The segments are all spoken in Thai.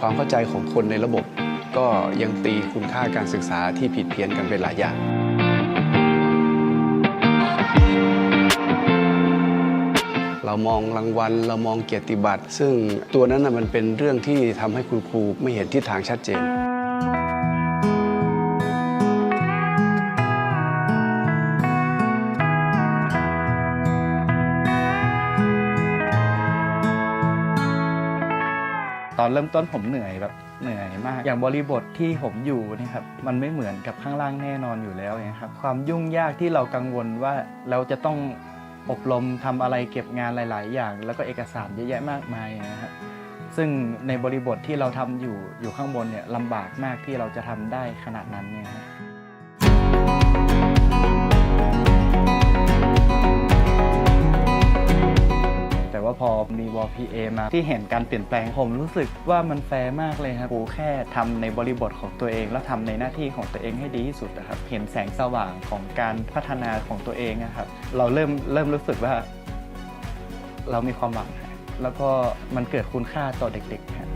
ความเข้าใจของคนในระบบ ก็ยังตีคุณค่าการศึกษาที่ผิดเพี้ยนกันไปหลายอย่างเรามองรางวัลเรามองเกียรติบัตร ซึ่งตัวนั้นนะมันเป็นเรื่องที่ทำให้คุณครูไม่เห็นทิศทางชัดเจน อนเริ่มต้นผมเหนื่อยแบบเหนื่อยมาก อย่างบริบทที่ผมอยู่นี่ครับมันไม่เหมือนกับข้างล่างแน่นอนอยู่แล้วนะครับความยุ่งยากที่เรากังวลว่าเราจะต้องอบรมทำอะไรเก็บงานหลาย ๆ อย่าง แล้วก็เอกสารเยอะแยะมากมายนะครับซึ่งในบริบทที่เราทำอยู่อยู่ข้างบนเนี่ยลำบากมากที่เราจะทำได้ขนาดนั้นเนี่ย ว่าพอมีวอ PA มาที่เห็นการเปลี่ยนแปลงผมรู้สึกว่ามันแฟร์มากเลยครับครูแค่ทำในบริบทของตัวเอง แล้วทำในหน้าที่ของตัวเองให้ดีที่สุดนะครับเห็นแสงสว่างของการพัฒนาของตัวเองนะครับเราเริ่มเริ่มรู้สึกว่า เรามีความหวัง แล้วก็มันเกิดคุณค่าต่อเด็กๆฮะ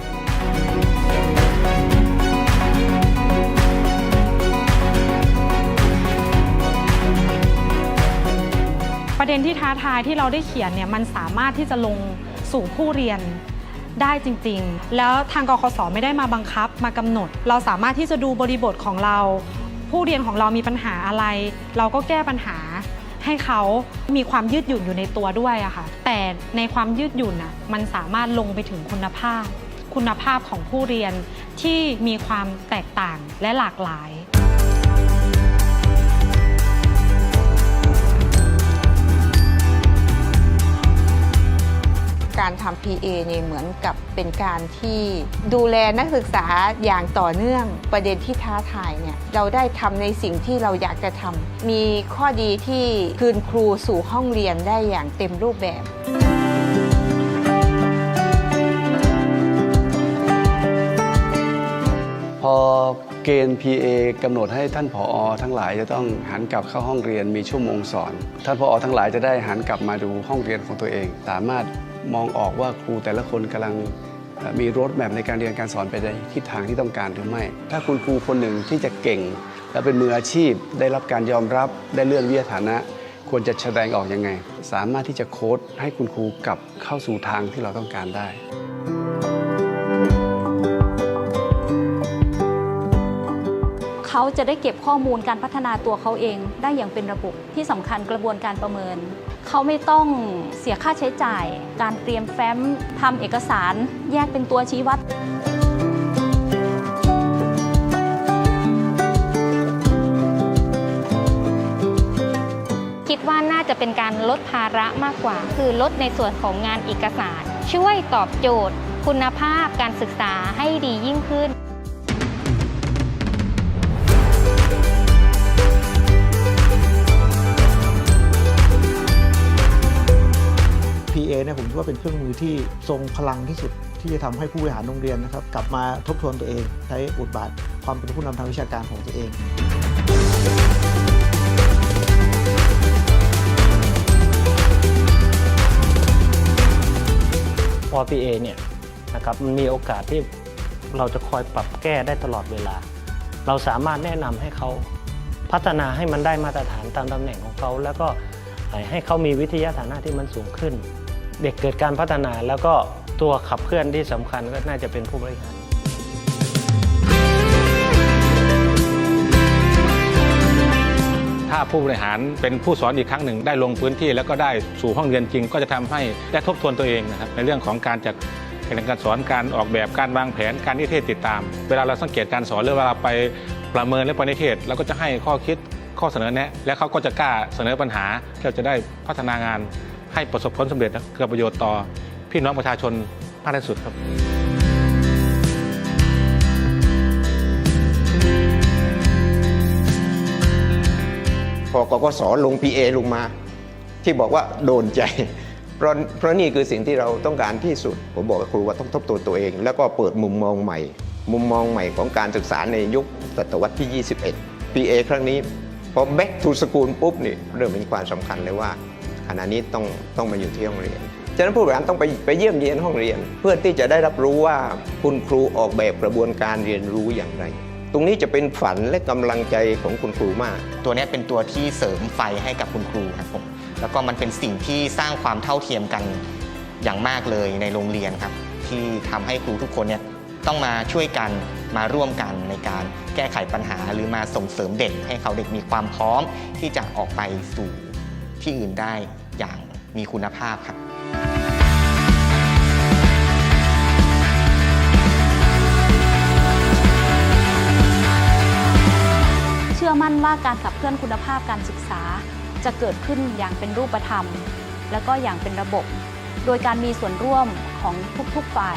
ประเด็นที่ท้าทายที่เราได้เขียนเนี่ยมันสามารถที่จะลงสู่ผู้เรียนได้จริงๆ แล้วทางกคสไม่ได้มาบังคับมากำหนด เราสามารถที่จะดูบริบทของเรา ผู้เรียนของเรามีปัญหาอะไร เราก็แก้ปัญหาให้เขามีความยืดหยุ่นอยู่ในตัวด้วยอะค่ะ แต่ในความยืดหยุ่นน่ะมันสามารถลงไปถึงคุณภาพ คุณภาพของผู้เรียนที่มีความแตกต่างและหลากหลาย การทำ PA เนี่ยเหมือนกับเป็นการที่ดูแลนักศึกษาอย่างต่อเนื่องประเด็นที่ท้าทายเนี่ยเราได้ทำในสิ่งที่เราอยากจะทำมีข้อดีที่คืนครูสู่ห้องเรียนได้อย่างเต็มรูปแบบ เกณฑ์ PA กำหนดให้ท่านผอทั้งหลายจะต้องหันกลับเข้าห้องเรียนมีชั่วโมงสอน ท่านผอทั้งหลายจะได้หันกลับมาดูห้องเรียนของตัวเอง สามารถมองออกว่าครูแต่ละคนกำลังมีรถแมพในการเรียนการสอนไปในทิศทางที่ต้องการหรือไม่ ถ้าคุณครูคนหนึ่งที่จะเก่ง และเป็นมืออาชีพ ได้รับการยอมรับ ได้เลื่อนวิทยฐานะ ควรจะแสดงออกยังไง สามารถที่จะโค้ดให้คุณครูกลับเข้าสู่ทางที่เราต้องการได้ เขาจะได้เก็บข้อมูลการพัฒนาตัวเขาเองได้อย่างเป็นระบบที่สำคัญกระบวนการประเมิน เขาไม่ต้องเสียค่าใช้จ่าย การเตรียมแฟ้มทำเอกสารแยกเป็นตัวชี้วัดคิดว่าน่าจะเป็นการลดภาระมากกว่า คือลดในส่วนของงานเอกสาร ช่วยตอบโจทย์ คุณภาพการศึกษาให้ดียิ่งขึ้น PA เนี่ยผมคิดว่าเป็นเครื่องมือที่ทรงพลังที่สุดที่จะทำให้ผู้บริหารโรงเรียนนะครับ กลับมาทบทวนตัวเอง ใช้บทบาทความเป็นผู้นำทางวิชาการของตัวเองพอ PA เนี่ยนะครับมันมีโอกาสที่เราจะคอยปรับแก้ได้ตลอดเวลา เราสามารถแนะนำให้เขาพัฒนาให้มันได้มาตรฐานตามตำแหน่งของเขา แล้วก็ให้เขามีวิทยาฐานะที่มันสูงขึ้น เด็กเกิดการพัฒนาแล้วก็ตัวขับเคลื่อนที่สำคัญก็น่าจะเป็นผู้บริหารถ้าผู้บริหารเป็นผู้สอนอีกครั้งหนึ่งได้ลงพื้นที่ แล้วก็ได้สู่ห้องเรียนจริง ก็จะทำให้ได้ทบทวนตัวเองนะครับในเรื่องของการจัด เรียนการสอนการออกแบบการวางแผนการนิเทศติดตาม เวลาเราสังเกตการสอนหรือเวลาไปประเมินและปนิเทศเราก็จะให้ข้อคิดข้อเสนอแนะ และเขาก็จะกล้าเสนอปัญหาที่เราจะได้พัฒนางาน ให้ประสบผลสำเร็จและเกิดประโยชน์ต่อ พี่น้องประชาชนมากที่สุดครับพอกกสลง PA ลงมา ที่บอกว่าโดนใจ เพราะเพราะนี่คือสิ่งที่เราต้องการที่สุด ผมบอกกับครูว่าต้องทบทวนตัวเอง แล้วก็เปิดมุมมองใหม่ มุมมองใหม่ของการศึกษาในยุคศตวรรษที่ 21 PA ครั้งนี้พอ back to school ปุ๊บนี่เริ่มเป็นความสำคัญเลยว่าขณะนี้ต้องต้องมาอยู่ที่โรงเรียน ฉะนั้นผู้บริหารต้องไปไปเยี่ยมเยียนห้องเรียน เพื่อที่จะได้รับรู้ว่าคุณครูออกแบบกระบวนการเรียนรู้อย่างไร ตรงนี้จะเป็นฝันและกำลังใจของคุณครูมาก ตัวนี้เป็นตัวที่เสริมไฟให้กับคุณครูครับผมแล้วก็มันเป็นสิ่งที่สร้างความเท่าเทียมกันอย่างมากเลยในโรงเรียนครับ ที่ทำให้ครูทุกคนเนี่ยต้องมาช่วยกันมาร่วมกันในการแก้ไขปัญหาหรือมาส่งเสริมเด็ก ให้เขาเด็กมีความพร้อมที่จะออกไปสู่ที่อื่นได้อย่างมีคุณภาพครับ มั่นว่าการขับเคลื่อนคุณภาพการศึกษา จะเกิดขึ้นอย่างเป็นรูปธรรม และก็อย่างเป็นระบบ โดยการมีส่วนร่วมของทุกๆฝ่าย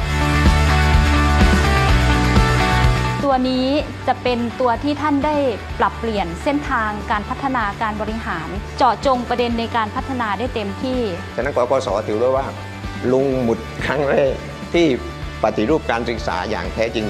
ตัวนี้จะเป็นตัวที่ท่านได้ปรับเปลี่ยนเส้นทางการพัฒนาการบริหาร เจาะจงประเด็นในการพัฒนาได้เต็มที่ ฉะนั้นกกศถือได้ว่า ลุงหมุดครั้งแรกที่ปฏิรูปการศึกษาอย่างแท้จริง